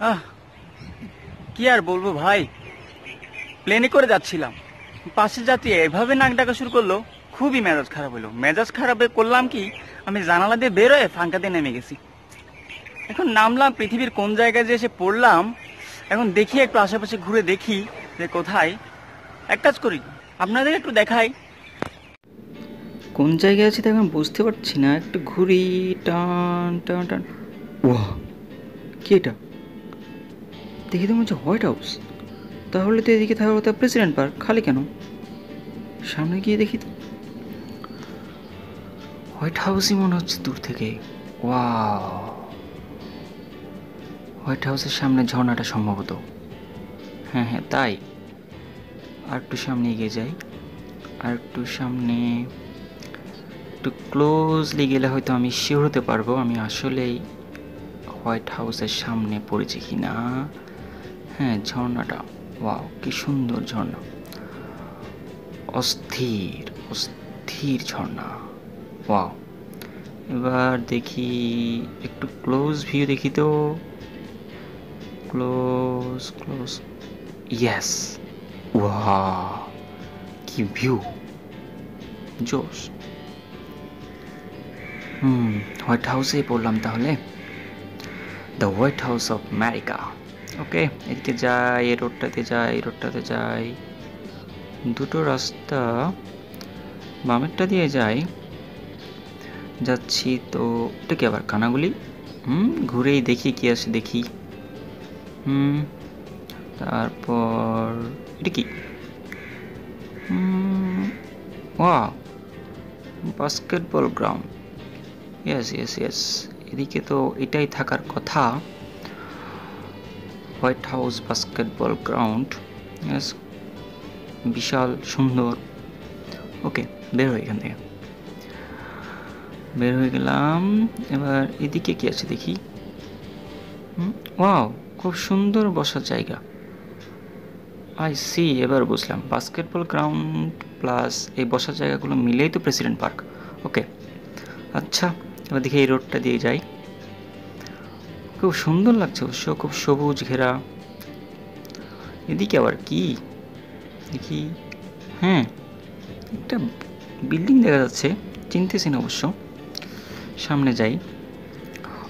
আহ কি আর বলব ভাই? প্লেনে করে যাচ্ছিলাম। পাশের যাত্রী এভাবে নাক ডাকা শুরু করল খুবই মেজাজ খারাপ হলো। মেজাজ খারাপ করলাম কি আমি জানালা দিয়ে বেরোয় ফাঁকা দিয়ে নেমে গেছি। এখন নামলাম পৃথিবীর কোন জায়গায় যে এসে পড়লাম এখন দেখি একটু আশেপাশে ঘুরে দেখি যে কোথায়। এক কাজ করি আপনাদের একটু দেখাই। কোন জায়গায় আছে এখন বুঝতে পারছি না একটু ঘুরি টান টান টান। ওহ কি এটা? দেখি তো মনে হচ্ছে হোয়াইট হাউস তাহলে তো এদিকে থাকার কথা প্রেসিডেন্ট পার্ক খালি কেন? সামনে গিয়ে দেখি তো। হোয়াইট হাউসই মনে হচ্ছে দূর থেকে। ওয়াও হোয়াইট হাউসের সামনে ঝর্ণাটা সম্ভবত। হ্যাঁ হ্যাঁ তাই। আর একটু সামনে এগিয়ে যাই। আর একটু সামনে একটু ক্লোজলি গেলে হয়তো আমি শিওর হতে পারব আমি আসলেই হোয়াইট হাউসের সামনে পড়েছি কি না হ্যাঁ ঝর্ণাটা। ওয়াও, কি সুন্দর ঝর্ণা। অস্থির অস্থির ঝর্ণা। ওয়াও। এবার দেখি, একটু ক্লোজ ভিউ দেখি তো। ক্লোজ ক্লোজ ইয়েস ওয়া কি ভিউ জোশ। হুম হোয়াইট হাউসে পড়লাম তাহলে। The White House of America okay, এদিকে যাই, এই রোডটাতে যাই, এই রোডটাতে যাই। দুটো রাস্তা বামেরটা দিয়ে যাই। যাচ্ছি তো, এটা কি আবার কানাগুলি? হুম, ঘুরেই দেখি কি আছে, দেখি। হুম, তারপর এটা কি? ওয়া basketball ground yes yes yes এদিকে তো এটাই থাকার কথা। White House basketball ground. বিশাল, সুন্দর। ওকে বের হয়ে এখান থেকে। বের হয়ে গেলাম। এবার এদিকে কি আছে দেখি? ওয়াও খুব সুন্দর বসার জায়গা। আই সি এবার বুঝলাম। বাস্কেটবল গ্রাউন্ড প্লাস এই বসার জায়গাগুলো মিলেই তো প্রেসিডেন্ট পার্ক ওকে আচ্ছা এবার দেখি এই রোডটা দিয়ে যাই। খুব সুন্দর লাগছে অবশ্য খুব সবুজ ঘেরা। এদিকে আবার কি? দেখি হ্যাঁ একটা বিল্ডিং দেখা যাচ্ছে চিনতেছি না অবশ্য। সামনে যাই।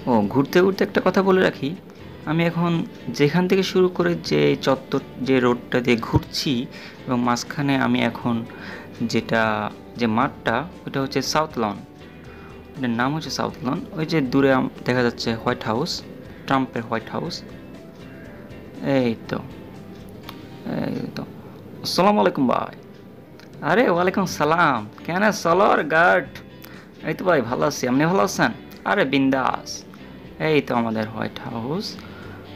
ও, ঘুরতে ঘুরতে একটা কথা বলে রাখি, আমি এখন যেখান থেকে শুরু করে যে চত্বর, যে রোডটা দিয়ে ঘুরছি এবং মাঝখানে আমি এখন যেটা, যে মাঠটা, ওটা হচ্ছে সাউথ লন এটার নাম হচ্ছে সাউথ লন ওই যে দূরে দেখা যাচ্ছে হোয়াইট হাউস ট্রাম্পের হোয়াইট হাউস এই তো এই তো। আসসালামু আলাইকুম ভাই। আরে, ওয়ালাইকুম সালাম। কেন সলর গার্ড? এই তো ভাই, ভালো আছি। আপনি ভালো আছেন? আরে, বিন্দাস। এই তো আমাদের হোয়াইট হাউস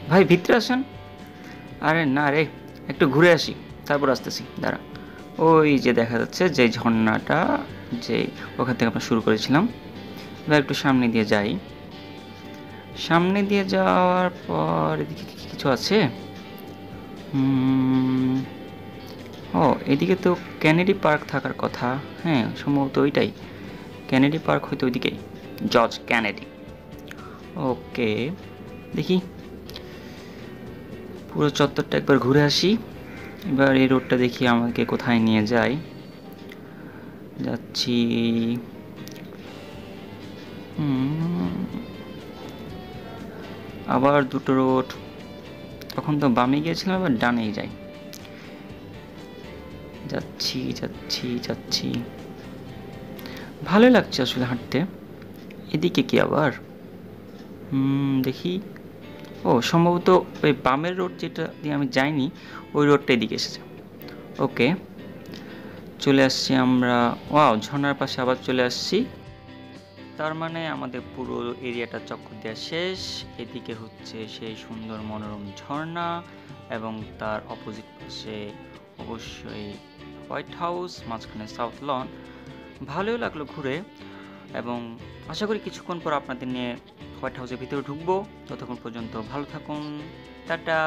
ভাই, ভিতরে আসেন। আরে, না রে, একটু ঘুরে আসি। তারপর আসতেছি দাঁড়া ওই যে দেখা যাচ্ছে, যে ঝর্ণাটা, যে ওখান থেকে আমরা শুরু করেছিলাম। এবার একটু সামনে দিয়ে যাই। সামনে দিয়ে যাওয়ার পর এদিকে কিছু আছে? ও, এদিকে তো ক্যানেডি পার্ক থাকার কথা। হ্যাঁ সম্ভবত ওইটাই। ক্যানেডি পার্ক হয়তো ওইদিকেই। জর্জ ক্যানেডি ওকে, দেখি। পুরো চত্বরটা একবার ঘুরে আসি। এবার এই রোডটা দেখি আমাকে কোথায় নিয়ে যায়। যাচ্ছি। আবার দুটো রোড। তখন তো বামে গিয়েছিলাম, এবার ডানেই যাই। যাচ্ছি যাচ্ছি যাচ্ছি। ভালোই লাগছে আসলে হাঁটতে। এদিকে কি আবার? দেখি। ও, সম্ভবত ওই বামের রোড যেটা দিয়ে আমি যাইনি, ওই রোডটা এদিকে এসেছে। ওকে। চলে আসছি আমরা, ওয়াও ঝর্নার পাশে আবার চলে আসছি। তার মানে আমাদের পুরো এরিয়াটা চক্কর দেওয়া শেষ। এদিকে হচ্ছে সেই সুন্দর মনোরম ঝর্ণা এবং তার অপোজিট পাশে অবশ্যই হোয়াইট হাউস মাঝখানে সাউথ লন ভালোই লাগল ঘুরে এবং আশা করি কিছুক্ষণ পর আপনাদের নিয়ে হোয়াইট হাউসের ভিতরে ঢুকবো। ততক্ষণ পর্যন্ত ভালো থাকুন। টাটা!